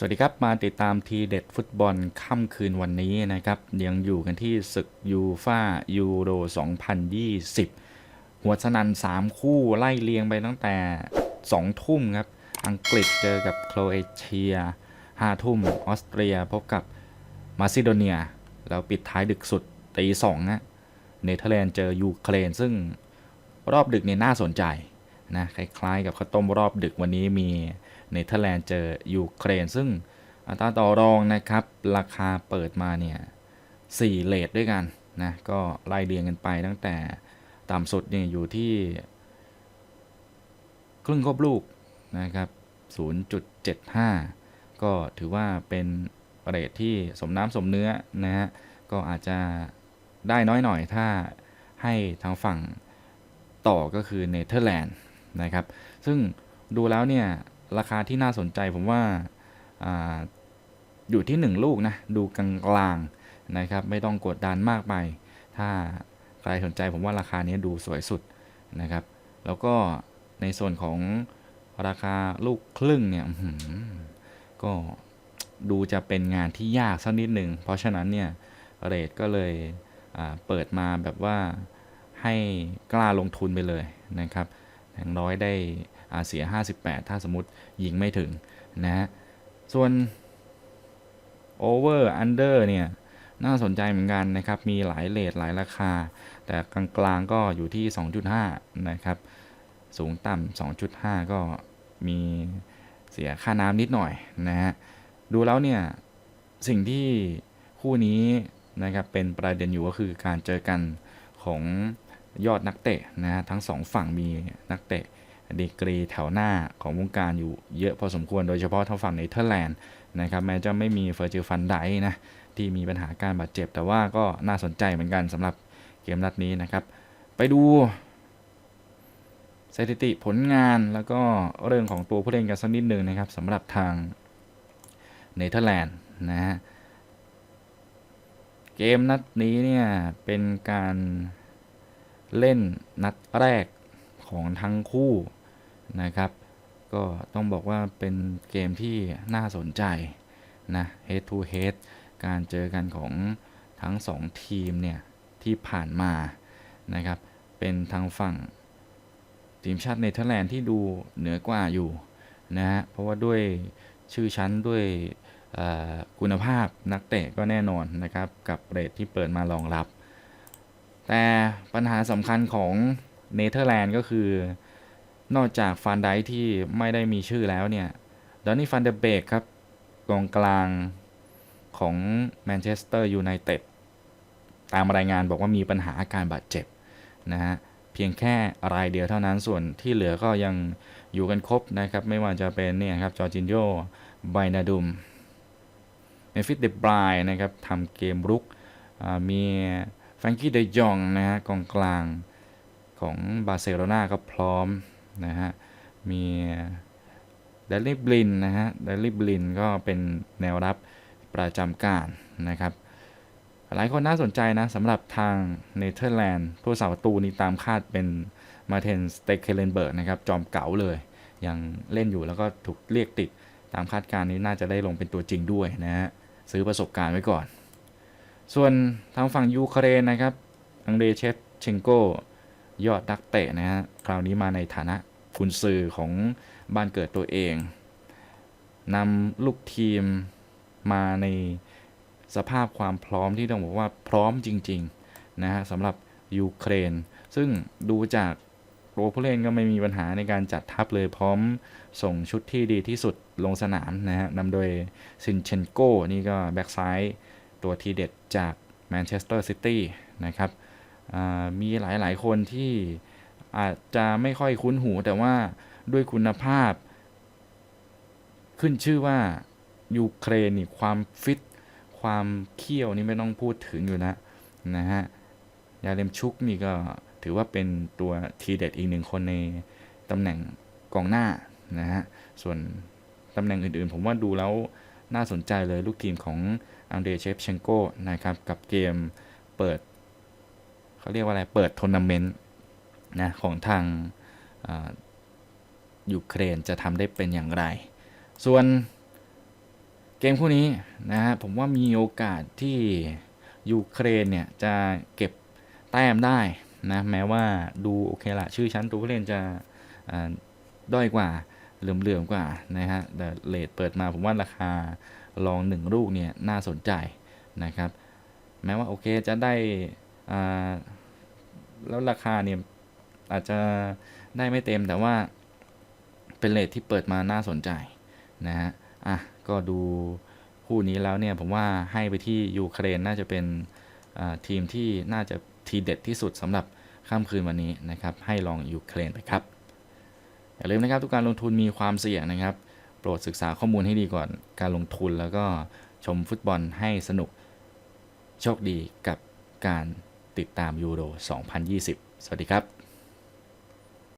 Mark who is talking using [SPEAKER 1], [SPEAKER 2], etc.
[SPEAKER 1] สวัสดีครับ มาติดตามทีเด็ดฟุตบอลค่ำคืนวันนี้นะครับ ยังอยู่กันที่ศึกยูฟ่ายูโร 2020 หัวสนัน 3 คู่ไล่เรียงไปตั้งแต่ 2 ทุ่มครับ อังกฤษเจอกับโครเอเชีย 5 ทุ่มออสเตรียพบกับมาซิโดเนีย แล้วปิดท้ายดึกสุดตีสองนะเนเธอร์แลนด์เจอยูเครน ซึ่งรอบดึกเนี่ยน่าสนใจนะคล้ายๆ กับข้าวต้มรอบดึกวันนี้มี เนเธอร์แลนด์เจอยูเครน ซึ่งอัตราต่อรองนะครับ ราคาเปิดมาเนี่ยสี่เลทด้วยกันนะก็ไล่เรียงกันไปตั้งแต่ต่ำสุดเนี่ยอยู่ที่ ครึ่งครบลูกนะครับ 0.75 ก็ถือว่าเป็นเรทที่สมน้ำสมเนื้อนะฮะก็อาจจะได้น้อยหน่อยถ้าให้ทางฝั่งต่อก็คือเนเธอร์แลนด์นะครับ ซึ่งดูแล้วเนี่ย ราคาที่น่าสนใจผมว่าอาอยู่ที่ 1 ลูกนะ ดูกลางๆนะครับ ไม่ต้องกดดันมากไป ถ้าใครสนใจผมว่าราคานี้ดูสวยสุดนะครับ แล้วก็ในส่วนของราคาลูกครึ่งเนี่ยก็ดูจะเป็นงานที่ยากสักนิดหนึ่ง เพราะฉะนั้นเนี่ยเรทก็เลยเปิดมาแบบว่าให้กล้าลงทุนไปเลยนะครับ อย่างน้อยได้เสีย 58 ถ้าสมมติยิงไม่ถึงนะฮะส่วน over under เนี่ยน่าสนใจเหมือนกันนะครับ มีหลายเลทหลายราคา แต่กลางๆก็อยู่ที่ 2.5 นะครับ สูงต่ำ2.5 ก็มีเสียค่าน้ำนิดหน่อยนะฮะ ดูแล้วเนี่ย สิ่งที่คู่นี้นะครับเป็นประเด็นอยู่ก็คือการเจอกันของ ยอดนักเตะนะฮะทั้งสองฝั่งมีนักเตะดีกรีแถวหน้าของวงการอยู่เยอะพอสมควรโดยเฉพาะทางฝั่งเนเธอร์แลนด์นะครับแม้จะไม่มีเฟอร์จิลฟันไดนะที่มีปัญหาการบาดเจ็บ แต่ว่าก็น่าสนใจเหมือนกันสำหรับเกมนัดนี้นะครับ ไปดูสถิติผลงานแล้วก็เรื่องของตัวผู้เล่นกันสักนิดหนึ่งนะครับสำหรับทางเนเธอร์แลนด์นะฮะเกมนัดนี้เนี่ยเป็นการ เล่นนัดแรกของทั้งคู่นะครับ ก็ต้องบอกว่าเป็นเกมที่น่าสนใจนะ head to head การเจอกันของทั้ง 2 ทีมเนี่ย ที่ผ่านมานะครับ เป็นทางฝั่งทีมชาติเนเธอร์แลนด์ที่ดูเหนือกว่าอยู่นะฮะ เพราะว่าด้วยชื่อชั้นด้วยคุณภาพนักเตะก็แน่นอนนะครับ กับเรทที่เปิดมารองรับ แต่ปัญหาสำคัญของเนเธอร์แลนด์ก็คือนอกจากฟันไดที่ไม่ได้มีชื่อแล้วเนี่ยดอนนี่ฟันเดเบกครับกองกลางของแมนเชสเตอร์ยูไนเต็ดตามรายงานบอกว่ามีปัญหาอาการบาดเจ็บนะฮะเพียงแค่รายเดียวเท่านั้นส่วนที่เหลือก็ยังอยู่กันครบนะครับ ไม่ว่าจะเป็นเนี่ยครับจอร์จินโยไบนาดุมเมฟิสเดบรายนะครับทำเกมรุกมี แฟรงกี้เดยองนะฮะกองกลางของบาร์เซโลนาก็พร้อมนะฮะ มีเดลิบลินนะฮะเดลิบลินก็เป็นแนวรับประจำการนะครับ หลายคนน่าสนใจนะสำหรับทางเนเธอร์แลนด์ผู้สาประตูนี้ตามคาดเป็นมาเทนสเตเคเลนเบิร์กนะครับ จอมเก๋าเลยยังเล่นอยู่แล้วก็ถูกเรียกติดตามคาดการณ์นี้น่าจะได้ลงเป็นตัวจริงด้วยนะฮะ ซื้อประสบการณ์ไว้ก่อน ส่วนทางฝั่งยูเครนนะครับ อังเดเชฟเชงโกยอดนักเตะนะฮะ คราวนี้มาในฐานะกุนซือของบ้านเกิดตัวเองนำลูกทีมมาในสภาพความพร้อมที่ต้องบอกว่าพร้อมจริงๆนะฮะสำหรับยูเครน ซึ่งดูจากตัวผู้เล่นก็ไม่มีปัญหาในการจัดทัพเลยพร้อมส่งชุดที่ดีที่สุดลงสนามนะฮะนำโดยซินเชนโกนี่ก็แบ็กซ้าย ตัวทีเด็ดจากแมนเชสเตอร์ซิตี้นะครับอ่ามีหลายๆ คนที่อาจจะไม่ค่อยคุ้นหูแต่ว่าด้วยคุณภาพ ขึ้นชื่อว่ายูเครนนี่ความฟิต ความเขี้ยวนี่ไม่ต้องพูดถึงอยู่นะนะฮะยาเลมชุกนี่ก็ถือว่าเป็นตัวทีเด็ดอีกหนึ่งคนในตำแหน่งกองหน้านะฮะส่วนตำแหน่งอื่นๆ ผมว่าดูแล้วน่าสนใจเลยลูกทีมของ อังเดรเชฟเชนโกนะครับกับเกมเปิดเขาเรียกว่าอะไร เปิดทัวร์นาเมนต์นะของทางยูเครนจะทำได้เป็นอย่างไร ส่วนเกมคู่นี้นะฮะผมว่ามีโอกาสที่ยูเครนเนี่ยจะเก็บแต้มได้นะแม้ว่าดูโอเคละชื่อชั้นตัวผู้เล่นจะด้อยกว่าเหลื่อมๆกว่านะฮะแต่เลทเปิดมาผมว่าราคา ลองหนึ่งลูกเนี่ยน่าสนใจนะครับ แม้ว่าโอเคจะได้อ่าแล้วราคาเนี่ยอาจจะได้ไม่เต็มแต่ว่าเป็นเลทที่เปิดมาน่าสนใจนะฮะ อะ ก็ดูคู่นี้แล้วเนี่ยผมว่าให้ไปที่ยูเครนน่าจะเป็นทีมที่น่าจะทีเด็ดที่สุดสำหรับค่ำคืนวันนี้นะครับ ให้ลองยูเครนไปครับ อย่าลืมนะครับ ทุกการลงทุนมีความเสี่ยงนะครับ โปรดศึกษาข้อมูลให้ดีก่อนการลงทุนแล้วก็ชมฟุตบอลให้สนุก โชคดีกับการติดตามยูโร 2020 สวัสดีครับ